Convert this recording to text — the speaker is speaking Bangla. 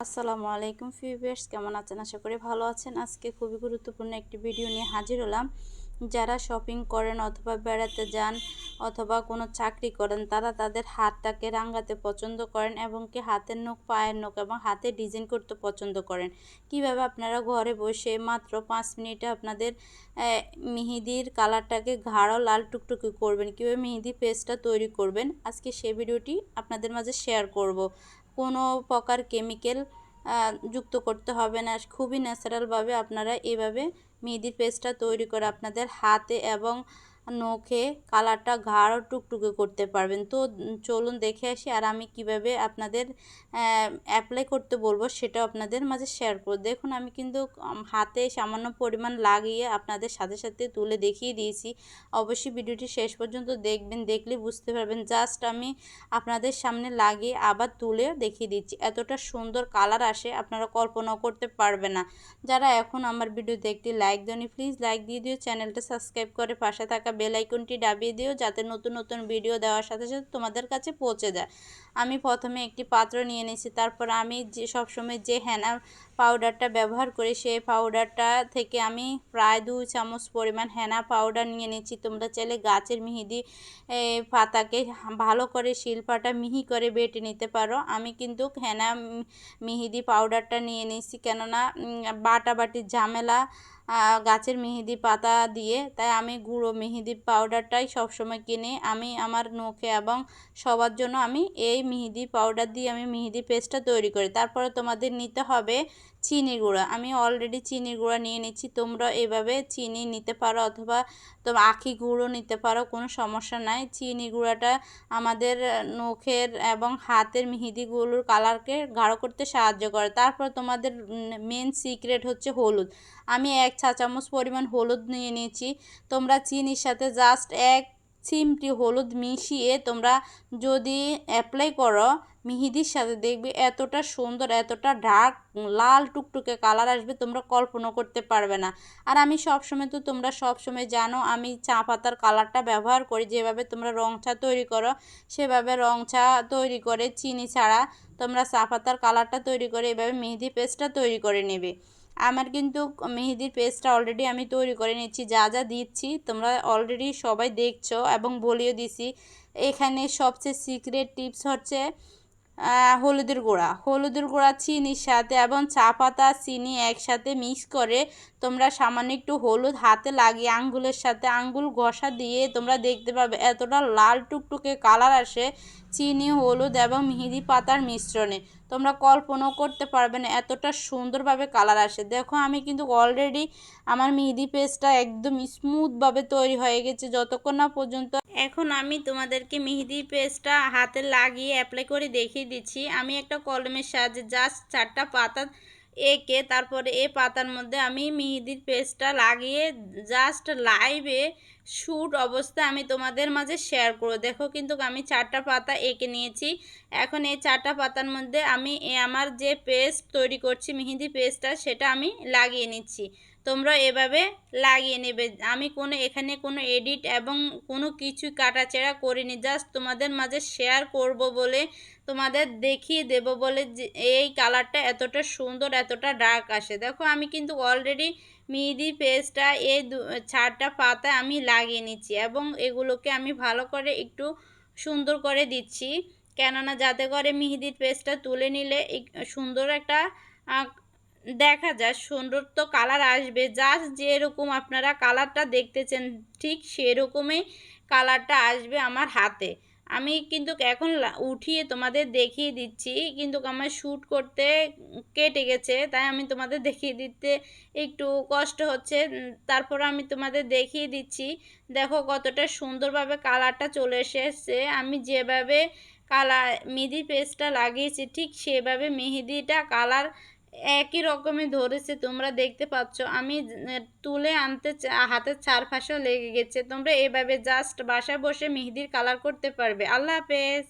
আসসালামু আলাইকুম ফিউবার্স কেমন আছেন? আশা করি ভালো আছেন। আজকে খুবই গুরুত্বপূর্ণ একটি ভিডিও নিয়ে হাজির হলাম। যারা শপিং করেন অথবা বেড়াতে যান অথবা কোনো চাকরি করেন, তারা তাদের হাতটাকে রাঙাতে পছন্দ করেন এবং কি হাতের নখ, পায়ের নখ এবং হাতে ডিজাইন করতে পছন্দ করেন। কীভাবে আপনারা ঘরে বসে মাত্র পাঁচ মিনিটে আপনাদের মেহেদির কালারটাকে গাঢ় লাল টুকটুকি করবেন, কীভাবে মেহেদি পেস্টটা তৈরি করবেন, আজকে সেই ভিডিওটি আপনাদের মাঝে শেয়ার করব। কোনো প্রকার কেমিক্যাল যুক্ত করতে হবে না। খুবই ন্যাচারালভাবে আপনারা এভাবে মেহেদির পেস্টটা তৈরি করে আপনাদের হাতে এবং নখে কালারটা গাঢ় টুকটুকে করতে পারবেন। তো চলুন দেখে আসি আর আমি কীভাবে আপনাদের অ্যাপ্লাই করতে বলব সেটা আপনাদের মাঝে শেয়ার করব। দেখুন, আমি কিন্তু হাতে সামান্য পরিমাণ লাগিয়ে আপনাদের সাথে সাথে তুলে দেখিয়ে দিয়েছি। অবশ্যই ভিডিওটি শেষ পর্যন্ত দেখবেন, দেখলে বুঝতে পারবেন। জাস্ট আমি আপনাদের সামনে লাগিয়ে আবার তুলে দেখিয়ে দিচ্ছি। এতটা সুন্দর কালার আসে, আপনারা কল্পনাও করতে পারবে না। যারা এখন আমার ভিডিওতে একটি লাইক দেন প্লিজ লাইক দিয়ে দিও। চ্যানেলটা সাবস্ক্রাইব করে পাশে থাকা বেল আইকনটি দাবিয়ে দিও যাতে নতুন নতুন ভিডিও দেওয়ার সাথে সাথে তোমাদের কাছে পৌঁছে যায়। আমি প্রথমে একটি পাত্র নিয়ে নিয়েছি, তারপর আমি যে, সবসময় যে হেনা পাউডারটা ব্যবহার করি, সেই পাউডারটা থেকে আমি প্রায় দুই চামচ পরিমাণ হেনা পাউডার নিয়ে নিচ্ছি তোমরা চাইলে গাছের মিহিদি পাতাকে ভালো করে শিল্পাটা মিহি করে বেটে নিতে পারো। আমি কিন্তু হেনা মিহিদি পাউডারটা নিয়ে নিয়েছি, কেননা বাটাবাটির ঝামেলা গাছের মেহেদি পাতা দিয়ে। তাই আমি গুঁড়ো মেহেদি পাউডারটাই সবসময় কিনি। আমি আমার নখে এবং সবার জন্য আমি এই মেহেদি পাউডার দিয়ে আমি মেহেদি পেস্টটা তৈরি করি। তারপরে তোমাদের নিতে হবে চিনি গুঁড়া। আমি অলরেডি চিনি গুঁড়া নিয়ে নিচ্ছি। তোমরা এভাবে চিনি নিতে পারো অথবা তোমরা আখি গুঁড়ো নিতে পারো, কোনো সমস্যা নাই। চিনি গুঁড়াটা আমাদের নখের এবং হাতের মেহেদিগুলোর কালারকে গাঢ় করতে সাহায্য করে। তারপর তোমাদের মেন সিক্রেট হচ্ছে হলুদ। আমি এক চা চামচ পরিমাণ হলুদ নিয়ে নিয়েছি। তোমরা চিনির সাথে জাস্ট এক চিমটি হলুদ মিশিয়ে তোমরা যদি অ্যাপ্লাই করো, মিহিদির সাথে দেখবে এতটা সুন্দর, এতটা ডার্ক লাল টুকটুকে কালার আসবে, তোমরা কল্পনা করতে পারবে না। আর আমি সবসময় তো তোমরা সবসময় জানো, আমি চা পাতার কালারটা ব্যবহার করি, যেভাবে তোমরা রং চা তৈরি করো, সেভাবে রং চা তৈরি করে, চিনি ছাড়া তোমরা চা পাতার কালারটা তৈরি করে, এভাবে মেহেদি পেস্টটা তৈরি করে নেবে। আমার কিন্তু মেহেদির পেস্টটা অলরেডি আমি তৈরি করে নিচ্ছি, যা যা দিচ্ছি, তোমরা অলরেডি সবাই দেখছ এবং বলিও দিছি। এখানে সবচেয়ে সিক্রেট টিপস হচ্ছে হলুদের গুঁড়া। হলুদের গুঁড়া, চিনির সাথে এবং চা পাতা, চিনি একসাথে মিক্স করে তোমরা সামান্য একটু হলুদ হাতে লাগিয়ে আঙ্গুলের সাথে আঙ্গুল ঘষা দিয়ে তোমরা দেখতে পাবে এতটা লাল টুকটুকে কালার আসে। চিনি, হলুদ এবং মেহেদি পাতার মিশ্রণে। তোমরা কল্পনাও করতে পারবে না, এতটা সুন্দরভাবে কালার আসে। দেখো, আমি কিন্তু অলরেডি আমার মেহেদি পেস্টটা একদম স্মুথভাবে তৈরি হয়ে গেছে যতক্ষণ না পর্যন্ত। এখন আমি তোমাদেরকে মেহেদি পেস্টটা হাতে লাগিয়ে অ্যাপ্লাই করে দেখিয়ে দিচ্ছি। আমি একটা কলমের সাহায্যে জাস্ট চারটা পাতা এঁকে তারপরে এ পাতার মধ্যে আমি মেহেদির পেস্টটা লাগিয়ে জাস্ট লাইভে শ্যুট অবস্থা আমি তোমাদের মাঝে শেয়ার করব। দেখো কিন্তু আমি চারটা পাতা এঁকে নিয়েছি। এখন এই চারটা পাতার মধ্যে আমি আমার যে পেস্ট তৈরি করছি মেহেদি পেস্টটা সেটা আমি লাগিয়ে নিচ্ছি। তোমরা এভাবে লাগিয়ে নেবে। আমি কোনো এখানে কোনো এডিট এবং কোনো কিছু কাটাচেড়া করিনি। জাস্ট তোমাদের মাঝে শেয়ার করব বলে তোমাদের দেখিয়ে দেব বলে এই কালারটা এতটা সুন্দর, এতটা ডার্ক আসে। দেখো আমি কিন্তু অলরেডি মেহেদি পেস্টটা এই চারটা পাতা আমি লাগিয়ে নিচ্ছি এবং এগুলোকে আমি ভালো করে একটু সুন্দর করে দিচ্ছি। কেননা যাতে করে মেহেদির পেস্টটা তুলে নিলে সুন্দর একটা দেখা যায়, সুন্দর তো কালার আসবে। জাস্ট যেরকম আপনারা কালারটা দেখতেছেন, ঠিক সেরকমই কালারটা আসবে আমার হাতে। আমি কিন্তু এখন উঠিয়ে তোমাদের দেখিয়ে দিচ্ছি। কিন্তু আমার শ্যুট করতে কেটে গেছে, তাই আমি তোমাদের দেখিয়ে দিতে একটু কষ্ট হচ্ছে। তারপর আমি তোমাদের দেখিয়ে দিচ্ছি। দেখো কতটা সুন্দরভাবে কালারটা চলে এসেছে। আমি যেভাবে কালার মেহেদি পেস্টটা লাগিয়েছি, ঠিক সেভাবে মেহেদিটা কালার একই রকমই ধরেছে, তোমরা দেখতে পাচ্ছ। আমি তুলে আনতে হাতের চারপাশেও লেগে গেছে। তোমরা এভাবে জাস্ট বাসায় বসে মেহেদির কালার করতে পারবে। আল্লাহ হাফেজ।